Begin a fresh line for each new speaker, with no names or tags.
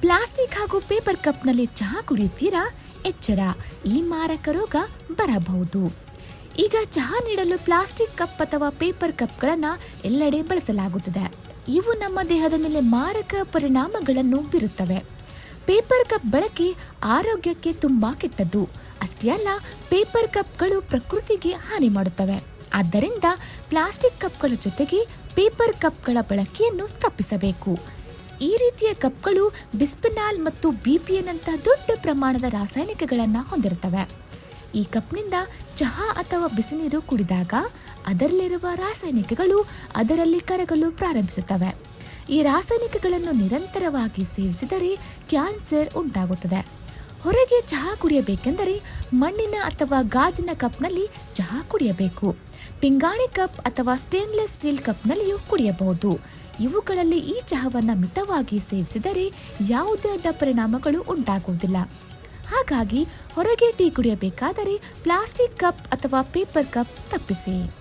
Plastic ಹಾಗೂ paper ಕಪ್ನಲ್ಲಿ ಚಹಾ ಕುಡಿಯುತ್ತೀರಾ? ಎಚ್ಚರ. ಈ ಮಾರಕ ರೋಗ ಬರಬಹುದು. ಈಗ ಚಹಾ ನೀಡಲು ಪ್ಲಾಸ್ಟಿಕ್ ಕಪ್ ಅಥವಾ ಪೇಪರ್ ಕಪ್ಗಳನ್ನು ಎಲ್ಲೆಡೆ ಬಳಸಲಾಗುತ್ತದೆ. ಇವು ನಮ್ಮ ದೇಹದ ಮೇಲೆ ಮಾರಕ ಪರಿಣಾಮಗಳನ್ನು ಬೀರುತ್ತವೆ. ಪೇಪರ್ ಕಪ್ ಬಳಕೆ ಆರೋಗ್ಯಕ್ಕೆ ತುಂಬಾ ಕೆಟ್ಟದ್ದು. ಅಷ್ಟೇ ಅಲ್ಲ, ಪೇಪರ್ ಕಪ್ಗಳು ಪ್ರಕೃತಿಗೆ ಹಾನಿ ಮಾಡುತ್ತವೆ. ಆದ್ದರಿಂದ ಪ್ಲಾಸ್ಟಿಕ್ ಕಪ್ಗಳ ಜೊತೆಗೆ ಪೇಪರ್ ಕಪ್ಗಳ ಬಳಕೆಯನ್ನು ತಪ್ಪಿಸಬೇಕು. ಈ ರೀತಿಯ ಕಪ್ಗಳು ಬಿಸ್ಪಿನಾಲ್ ಮತ್ತು ಬಿಪಿಎನ್ ಅಂತ ದೊಡ್ಡ ಪ್ರಮಾಣದ ರಾಸಾಯನಿಕಗಳನ್ನು ಹೊಂದಿರುತ್ತವೆ. ಈ ಕಪ್ನಿಂದ ಚಹಾ ಅಥವಾ ಬಿಸಿನೀರು ಕುಡಿದಾಗ ಅದರಲ್ಲಿರುವ ರಾಸಾಯನಿಕಗಳು ಅದರಲ್ಲಿ ಕರಗಲು ಪ್ರಾರಂಭಿಸುತ್ತವೆ. ಈ ರಾಸಾಯನಿಕಗಳನ್ನು ನಿರಂತರವಾಗಿ ಸೇವಿಸಿದರೆ ಕ್ಯಾನ್ಸರ್ ಉಂಟಾಗುತ್ತದೆ. ಹೊರಗೆ ಚಹಾ ಕುಡಿಯಬೇಕೆಂದರೆ ಮಣ್ಣಿನ ಅಥವಾ ಗಾಜಿನ ಕಪ್ನಲ್ಲಿ ಚಹಾ ಕುಡಿಯಬೇಕು. ಪಿಂಗಾಣಿ ಕಪ್ ಅಥವಾ ಸ್ಟೇನ್ಲೆಸ್ ಸ್ಟೀಲ್ ಕಪ್ನಲ್ಲಿಯೂ ಕುಡಿಯಬಹುದು. ಇವುಗಳಲ್ಲಿ ಈ ಚಹಾವನ್ನು ಮಿತವಾಗಿ ಸೇವಿಸಿದರೆ ಯಾವುದೇ ಅಡ್ಡ ಪರಿಣಾಮಗಳು ಉಂಟಾಗುವುದಿಲ್ಲ. ಹಾಗಾಗಿ ಹೊರಗೆ ಟೀ ಕುಡಿಯಬೇಕಾದರೆ ಪ್ಲಾಸ್ಟಿಕ್ ಕಪ್ ಅಥವಾ ಪೇಪರ್ ಕಪ್ ತಪ್ಪಿಸಿ.